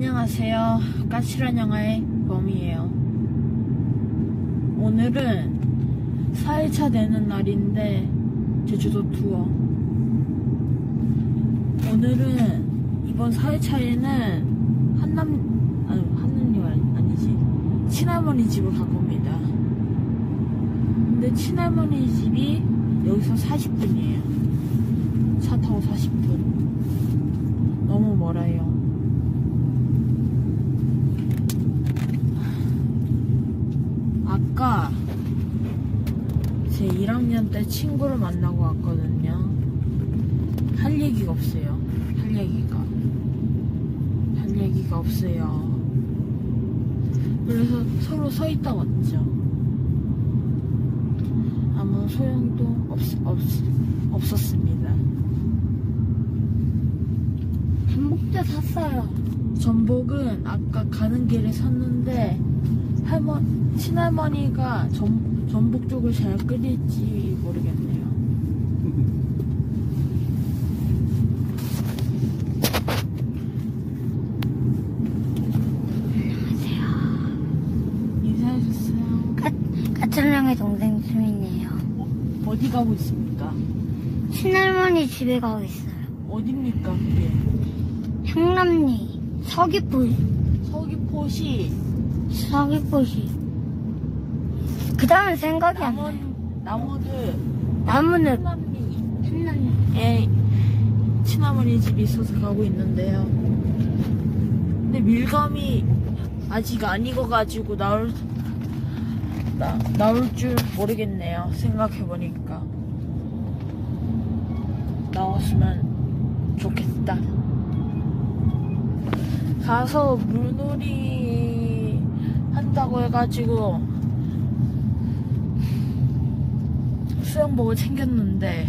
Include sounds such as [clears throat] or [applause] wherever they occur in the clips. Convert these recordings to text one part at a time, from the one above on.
안녕하세요. 까칠한 영화의 범이에요. 오늘은 4일차 되는 날인데 제주도 투어. 오늘은 이번 4일차에는 한남 아니 아니- 아니지 친할머니 집을 갈 겁니다. 근데 친할머니 집이 여기서 40분이에요. 차 타고 40분. 너무 멀어요. 아까 제 1학년 때 친구를 만나고 왔거든요. 할 얘기가 없어요. 할 얘기가. 할 얘기가 없어요. 그래서 서로 서 있다 왔죠. 아무 소용도 없, 없, 없었습니다. 전복도 샀어요. 전복은 아까 가는 길에 샀는데 할머 친할머니가 전, 전복 쪽을 잘 끓일지 모르겠네요. 인사해주세요. 까칠랑의 동생 수민이에요. 어 디 가고 있습니까? 친할머니 집에 가고 있어요. 어딥니까 그게? 향남리 서귀포 서귀포시 서귀포시. 그 다음은 생각이 안 남원 나요. 남원을 나무는 향남리. 에 친할머니 집이 있어서 가고 있는데요. 근데 밀감이 아직 안 익어가지고 나올 나, 나올 줄 모르겠네요. 생각해 보니까 나왔으면 좋겠다. 가서 물놀이 한다고 해가지고 수영복을 챙겼는데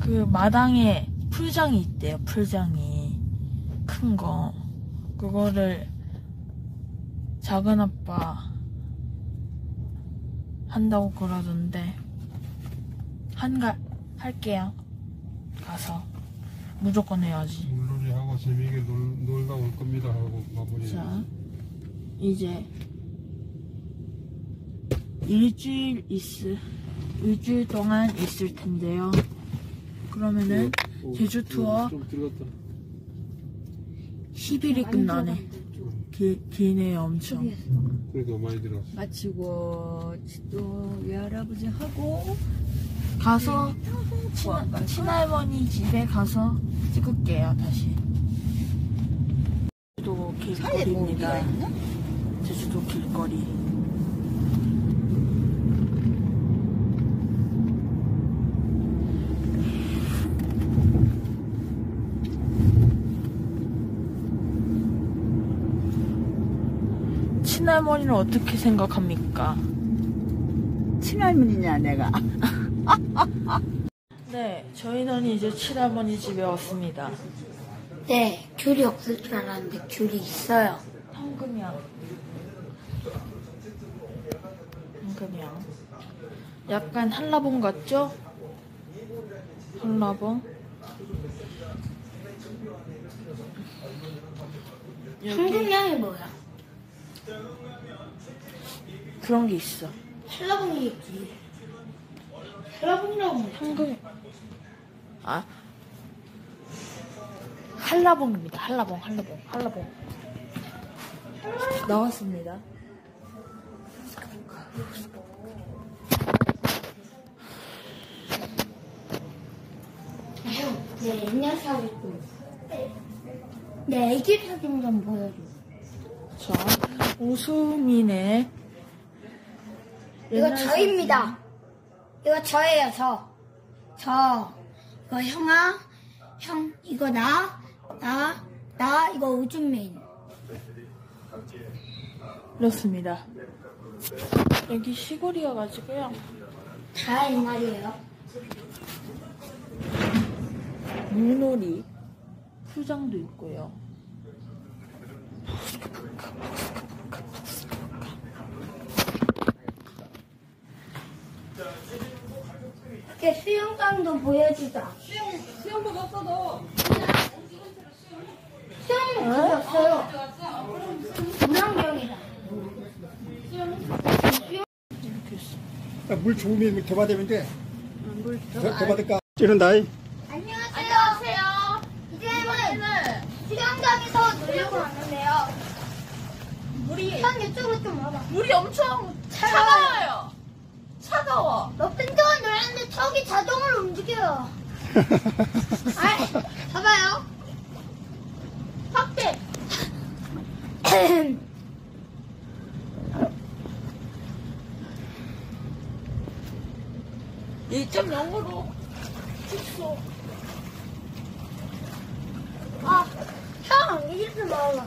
그 마당에 풀장이 있대요. 풀장이 큰 거. 그거를 작은 아빠 한다고 그러던데 한가 할게요. 가서 무조건 해야지. 물놀이 하고 재미있게 놀, 놀다 올 겁니다 하고 마무리. 자, 이제 일주일 있을 일주일 동안 있을 텐데요. 그러면은 제주 투어 좀 들어갔다. 10일이 끝나네. 기, 기네요, 엄청. 그래도 많이 들어갔어. 마치고 또 외할아버지 하고 가서 친, 친할머니 집에 가서 찍을게요, 다시. 제주도 길거리입니다. 제주도 길거리. 친할머니는 어떻게 생각합니까? 친할머니냐 내가 [laughs] 네, 저희는 이제 친할머니 집에 왔습니다. 네, 귤이 없을 줄 알았는데 귤이 있어요. 황금향. 황금향. 약간 한라봉 같죠? 한라봉. 황금향이 뭐야? 그런 게 있어. 한라봉이겠지. 한라봉이라고 하면 황금. 아. 한라봉입니다. 한라봉, 한라봉, 한라봉. 나왔습니다. 내 옛날 사진 좀. 내 애기 사진 좀 보여줘. 자, 웃음이네. 이거 저입니다. 이거 저예요, 저. 저. 이거 형아, 형, 이거 나, 나, 나, 이거 우준민. 그렇습니다. 여기 시골이어가지고요. 다 옛날이에요. 물놀이 풀장도 있고요. 밖에 수영장도 보여주자. 수영, 수영복 없어, 너. 물안경이다. 물 좋으면 도바될까? 아, 찌른다이. 안녕하세요. 안녕하세요. 이제는 수영장에서 놀려고 왔는데요. 물이 형 이쪽으로 좀 와봐. 물이 엄청 차가워요. 차가워. 너 끈적 놀았는데 턱이 자동으로 움직여요. [laughs] 아이, 봐봐요. 확대. [clears throat] 1.0으로 축소. 아, 형, 이렇게 나와.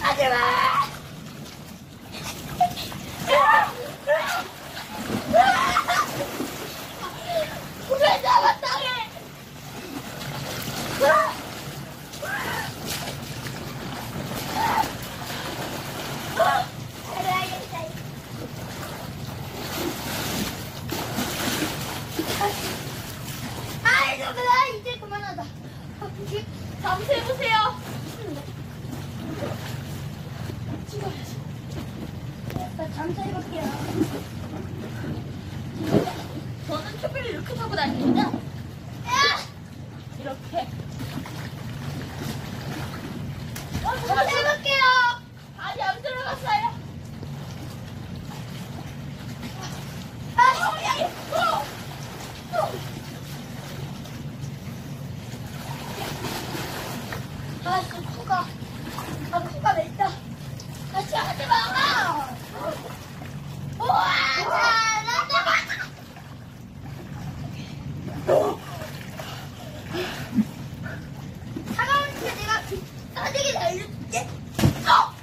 하지마! 왜 잡았다! 아이고, 나 이제 그만하자. 잠수해보세요. 나 잠수해볼게요. 저는 튜브를 이렇게 타고 다닙니다. 이렇게. 잠수해볼게요. 아직 안 들어갔어요. 아, 형이! 아, 그 코가, 아, 코가 맵다. 같이 하지 마! 우와, 잘한다! 차가우니까 내가 그 싸대기 날려줄게. 어!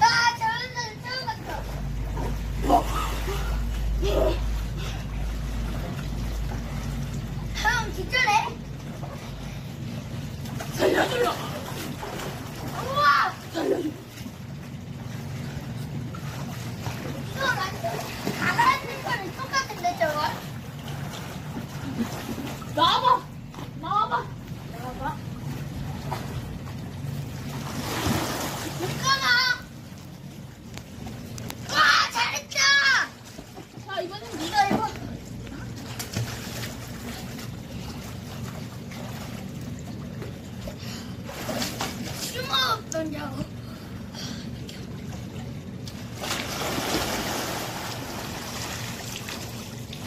아, 저런 날 처음 봤어. 형, 기절해? 살려줘요. 우와! 살려줘. 이거 완전 가라앉는 거랑 똑같은데, 저거? 나와봐. 나와봐. 나와봐. 잠깐만! 와, 잘했다! 자, 이번엔 네가 해봐. 숨어 없던냐고.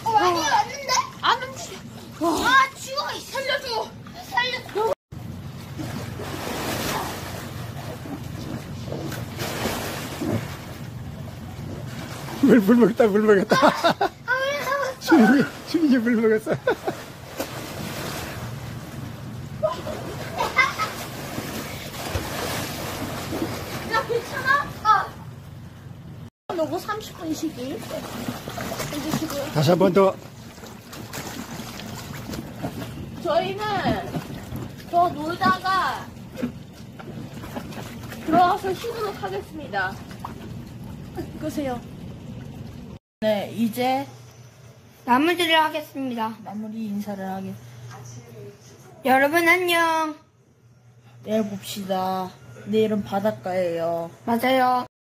어, 많이 왔는데? 안 움직여. 아, 죽어, 이 살려줘. 살렸어. 물, 물 먹었다, 물 먹었다. 아? 수민이, 수민이 물 먹었어. 야, 괜찮아? 어. 요거 30분 쉬기. 이제 지금 다시 한 번 더. 저희는 더 놀다가 들어와서 쉬도록 하겠습니다. 끄세요. 네, 이제 나무들을 하겠습니다. 마무리 인사를 하겠. 여러분 안녕. 내일 봅시다. 내일은 바닷가예요. 맞아요.